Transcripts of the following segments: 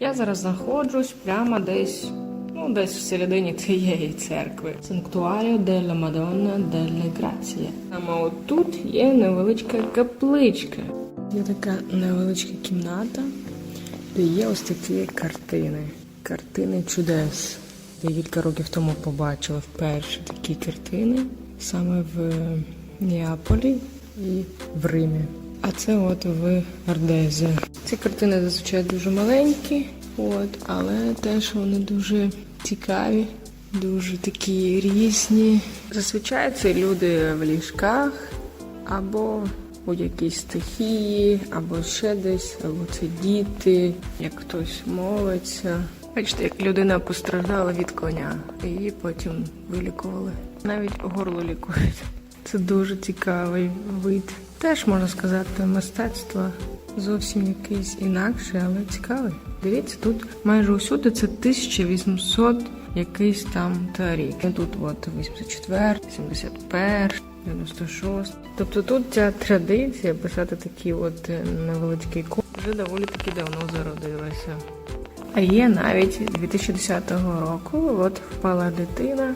Я зараз знаходжусь прямо десь, ну десь всередині цієї церкви. Санктуаріо делла Мадонна делла Грація. Саме отут є невеличка капличка. Є така невеличка кімната, де є ось такі картини. Картини чудес. Я кілька років тому побачила вперше такі картини саме в Неаполі і в Римі. А це от в Ардезе. Ці картини зазвичай дуже маленькі, от, але теж вони дуже цікаві, дуже такі різні. Зазвичай це люди в ліжках або у якійсь стихії, або ще десь, або це діти, як хтось молиться. Бачите, як людина постраждала від коня, її потім вилікували. Навіть горло лікують. Це дуже цікавий вид. Теж можна сказати, мистецтво зовсім якийсь інакший, але цікавий. Дивіться, тут майже усюди це 1800 якийсь там та рік. Тут от 84, 71, 96. Тобто тут ця традиція писати такі от невеличкі ікони вже доволі таки давно зародилася. А є навіть 2010 року, от впала дитина,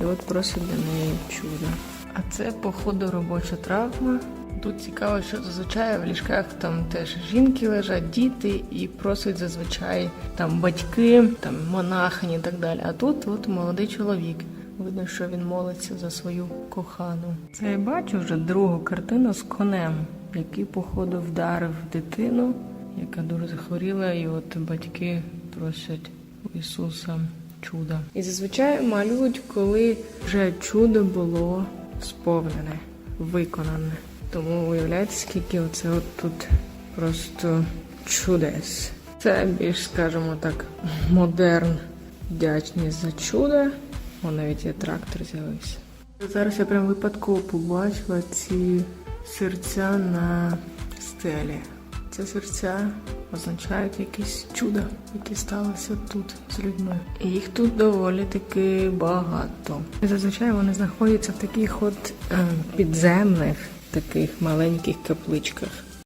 і от просить для неї чудо. А це, походу, робоча травма. Тут цікаво, що зазвичай в ліжках там теж жінки лежать, діти, і просять зазвичай там батьки, там монахині і так далі. А тут от молодий чоловік. Видно, що він молиться за свою кохану. Це я бачу вже другу картину з конем, який, походу, вдарив дитину, яка дуже захворіла, і от батьки просять у Ісуса чуда. І зазвичай малюють, коли вже чудо було сповнене, виконане. Тому уявляєте, скільки оце от тут просто чудес. Це більш, скажімо так, модерн вдячність за чудо. О, навіть є трактор з'явився. Зараз я прям випадково побачила ці серця на стелі. Ці серця означають якесь чудо, яке сталося тут з людьми. І їх тут доволі таки багато. Зазвичай вони знаходяться в таких от е, підземних, таких маленьких капличках.